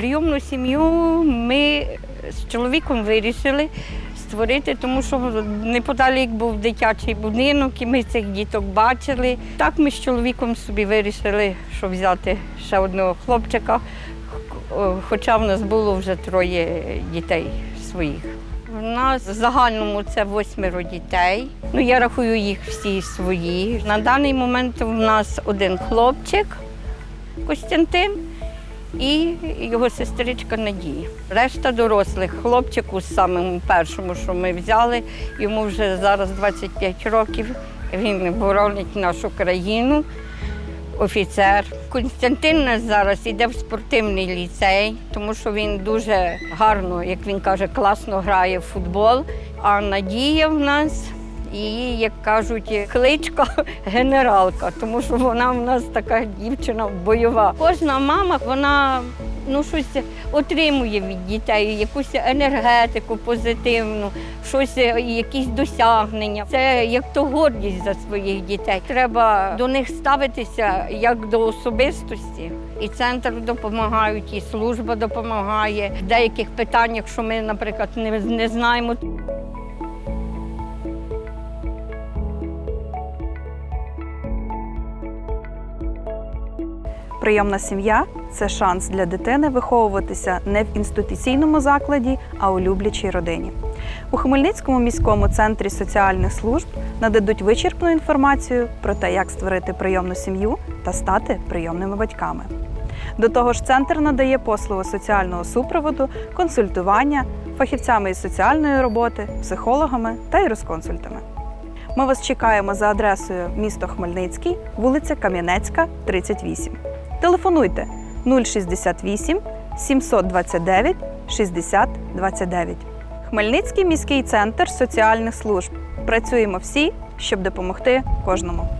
Прийомну сім'ю ми з чоловіком вирішили створити, тому що неподалік був дитячий будинок, і ми цих діток бачили. Так ми з чоловіком собі вирішили, що взяти ще одного хлопчика, хоча в нас було вже троє дітей своїх. У нас в загальному це восьмеро дітей. Ну, я рахую їх всі свої. На даний момент у нас один хлопчик Костянтин і його сестричка Надія. Решта дорослих. Хлопчику самому першому, що ми взяли, йому вже зараз 25 років. Він боронить нашу країну, офіцер. Константин нас зараз іде в спортивний ліцей, тому що він дуже гарно, як він каже, класно грає в футбол. А Надія в нас її, як кажуть, кличка генералка, тому що вона в нас така дівчина бойова. Кожна мама, вона ну щось отримує від дітей, якусь енергетику позитивну, щось, якісь досягнення. Це як то гордість за своїх дітей. Треба до них ставитися як до особистості. І центр допомагають, і служба допомагає в деяких питаннях, що ми, наприклад, не, не знаємо. Прийомна сім'я це шанс для дитини виховуватися не в інституційному закладі, а у люблячій родині. У Хмельницькому міському центрі соціальних служб нададуть вичерпну інформацію про те, як створити прийомну сім'ю та стати прийомними батьками. До того ж, центр надає послуги соціального супроводу, консультування фахівцями із соціальної роботи, психологами та юрисконсультами. Ми вас чекаємо за адресою місто Хмельницький, вулиця Кам'янецька, 38. Телефонуйте 068 729 60 29. Хмельницький міський центр соціальних служб. Працюємо всі, щоб допомогти кожному.